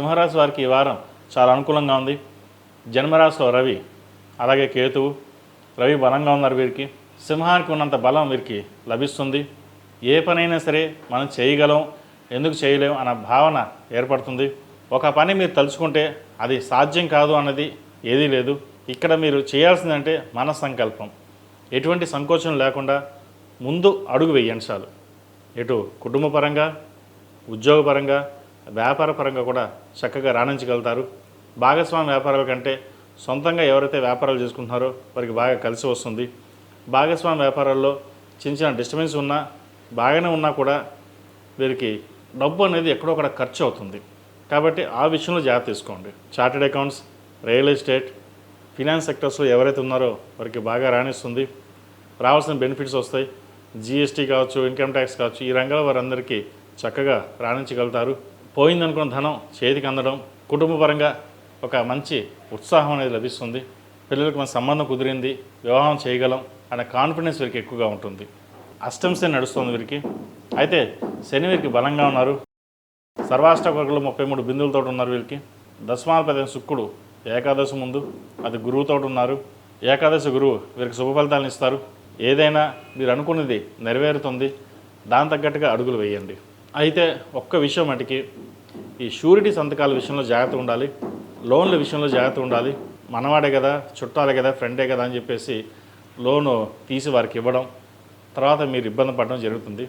సింహరాశి వారికి ఈ వారం చాలా అనుకూలంగా ఉంది. జన్మరాశిలో రవి అలాగే కేతువు రవి బలంగా ఉన్నారు వీరికి. సింహానికి ఉన్నంత బలం వీరికి లభిస్తుంది. ఏ పనైనా సరే మనం చేయగలం ఎందుకు చేయలేం అన్న భావన ఏర్పడుతుంది. ఒక పని మీరు తలుచుకుంటే అది సాధ్యం కాదు అన్నది ఏదీ లేదు. ఇక్కడ మీరు చేయాల్సిందంటే మన సంకల్పం ఎటువంటి సంకోచం లేకుండా ముందు అడుగు వేయండి చాలు. ఎటు కుటుంబపరంగా ఉద్యోగపరంగా వ్యాపార పరంగా కూడా చక్కగా రాణించగలుగుతారు. భాగస్వామి వ్యాపారాల కంటే సొంతంగా ఎవరైతే వ్యాపారాలు చేసుకుంటున్నారో వారికి బాగా కలిసి వస్తుంది. భాగస్వామి వ్యాపారాల్లో చిన్న చిన్న డిస్టర్బెన్స్ ఉన్నా బాగానే ఉన్నా కూడా వీరికి డబ్బు అనేది ఎక్కడో అక్కడ ఖర్చు అవుతుంది. కాబట్టి ఆ విషయంలో జాగ్రత్త తీసుకోండి. Chartered accounts real estate finance సెక్టర్స్లో ఎవరైతే ఉన్నారో వారికి బాగా రాణిస్తుంది. రావాల్సిన బెనిఫిట్స్ వస్తాయి. జిఎస్టీ కావచ్చు ఇన్కమ్ ట్యాక్స్ కావచ్చు ఈ రంగాల వారందరికీ చక్కగా రాణించగలుగుతారు. పోయిందనుకున్న ధనం చేతికి అందడం కుటుంబపరంగా ఒక మంచి ఉత్సాహం అనేది లభిస్తుంది. పిల్లలకు మన సంబంధం కుదిరింది వివాహం చేయగలం అనే కాన్ఫిడెన్స్ వీరికి ఎక్కువగా ఉంటుంది. అష్టంసే నడుస్తుంది వీరికి. అయితే శని వీరికి బలంగా ఉన్నారు. సర్వాష్టకర్గలు ముప్పై మూడు బిందువులతో ఉన్నారు వీరికి. దశమాధిపతి శుక్రుడు ఏకాదశి ముందు అది గురువుతో ఉన్నారు. ఏకాదశి గురువు వీరికి శుభ ఫలితాలను ఇస్తారు. ఏదైనా మీరు అనుకున్నది నెరవేరుతుంది. దాని తగ్గట్టుగా అడుగులు వేయండి. అయితే ఒక్క విషయం మటుకి ఈ షూరిటీ సంతకాల విషయంలో జాగ్రత్త ఉండాలి. లోన్ల విషయంలో జాగ్రత్త ఉండాలి. మనవాడే కదా చుట్టాలే కదా ఫ్రెండే కదా అని చెప్పేసి లోను తీసి వారికి ఇవ్వడం తర్వాత మీరు ఇబ్బంది పడడం జరుగుతుంది.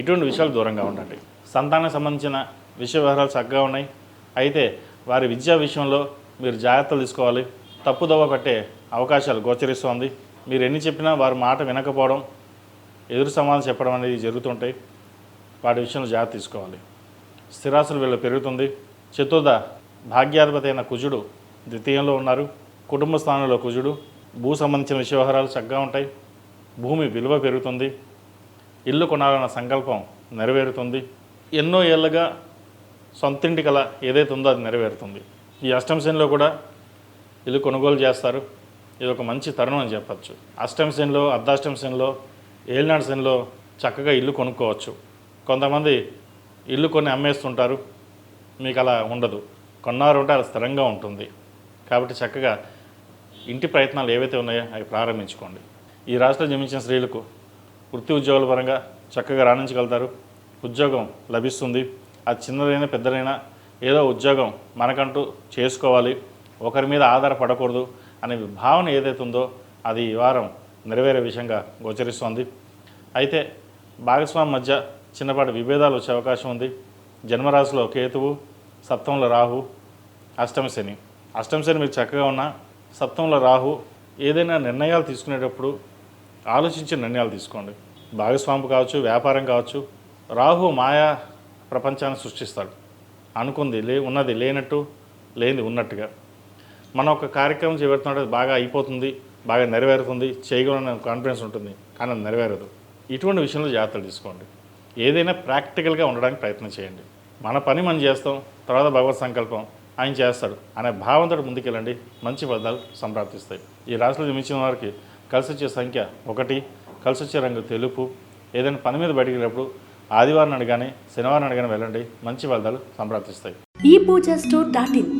ఇటువంటి విషయాలు దూరంగా ఉండండి. సంతానానికి సంబంధించిన విషయ వ్యవహారాలు చక్కగా ఉన్నాయి. అయితే వారి విద్యా విషయంలో మీరు జాగ్రత్తలు తీసుకోవాలి. తప్పుదోవ పట్టే అవకాశాలు గోచరిస్తోంది. మీరు ఎన్ని చెప్పినా వారి మాట వినకపోవడం ఎదురు సమాధానం చెప్పడం అనేది జరుగుతుంటాయి. వాటి విషయంలో జాగ్రత్త తీసుకోవాలి. స్థిరాస్తులు వీళ్ళు పెరుగుతుంది. చతుర్థ భాగ్యాధిపతి అయిన కుజుడు ద్వితీయంలో ఉన్నారు. కుటుంబ స్థానంలో కుజుడు భూ సంబంధించిన విషయ వ్యవహారాలు చక్కగా ఉంటాయి. భూమి విలువ పెరుగుతుంది. ఇల్లు కొనాలన్న సంకల్పం నెరవేరుతుంది. ఎన్నో ఏళ్ళగా సొంతింటి కల ఏదైతే ఉందో అది నెరవేరుతుంది. ఈ అష్టమ కూడా ఇల్లు కొనుగోలు చేస్తారు. ఇది ఒక మంచి తరుణం అని చెప్పచ్చు. అష్టమ శనిలో అర్ధాష్టమ ఏలినాడు శనిలో చక్కగా ఇల్లు కొనుక్కోవచ్చు. కొంతమంది ఇల్లు కొన్ని అమ్మేస్తుంటారు. మీకు అలా ఉండదు. కొన్నారు ఉంటే స్థిరంగా ఉంటుంది. కాబట్టి చక్కగా ఇంటి ప్రయత్నాలు ఏవైతే ఉన్నాయో అవి ప్రారంభించుకోండి. ఈ రాష్ట్రం జన్మించిన స్త్రీలకు వృత్తి ఉద్యోగాల పరంగా చక్కగా రాణించగలుగుతారు. ఉద్యోగం లభిస్తుంది. అది చిన్నదైనా పెద్దదైనా ఏదో ఉద్యోగం మనకంటూ చేసుకోవాలి. ఒకరి మీద ఆధారపడకూడదు అనే భావన ఏదైతే ఉందో అది ఈ వారం నెరవేరే విషయంగా గోచరిస్తోంది. అయితే భాగస్వామి మధ్య చిన్నపాటి విభేదాలు వచ్చే అవకాశం ఉంది. జన్మరాశిలో కేతువు సప్తంలో రాహు అష్టమ శని. అష్టమ శని మీకు చక్కగా ఉన్న సప్తంలో రాహు ఏదైనా నిర్ణయాలు తీసుకునేటప్పుడు ఆలోచించి నిర్ణయాలు తీసుకోండి. భాగస్వామి కావచ్చు వ్యాపారం కావచ్చు రాహు మాయా ప్రపంచాన్ని సృష్టిస్తాడు. అనుకుంది లే ఉన్నది లేనట్టు లేనిది ఉన్నట్టుగా. మనం ఒక కార్యక్రమం చేపెడుతున్నాడు అది బాగా అయిపోతుంది బాగా నెరవేరుతుంది చేయగలన కాన్ఫిడెన్స్ ఉంటుంది కానీ అది నెరవేరదు. ఇటువంటి విషయంలో జాగ్రత్తలు తీసుకోండి. ఏదైనా ప్రాక్టికల్గా ఉండడానికి ప్రయత్నం చేయండి. మన పని మనం చేస్తాం తర్వాత భగవత్ సంకల్పం ఆయన చేస్తాడు అనే భావంతో ముందుకెళ్ళండి. మంచి ఫలితాలు సంప్రాప్తిస్తాయి. ఈ రాశిలో జమించిన వారికి కలిసి వచ్చే సంఖ్య ఒకటి కలిసి వచ్చే రంగు తెలుపు. ఏదైనా పని మీద బయటికి వెళ్ళినప్పుడు ఆదివారం అడగానే శనివారం అడగానే వెళ్ళండి. మంచి ఫలితాలు సంప్రాప్తిస్తాయి. ఈ పూజ స్టోర్ డాట్ ఇన్.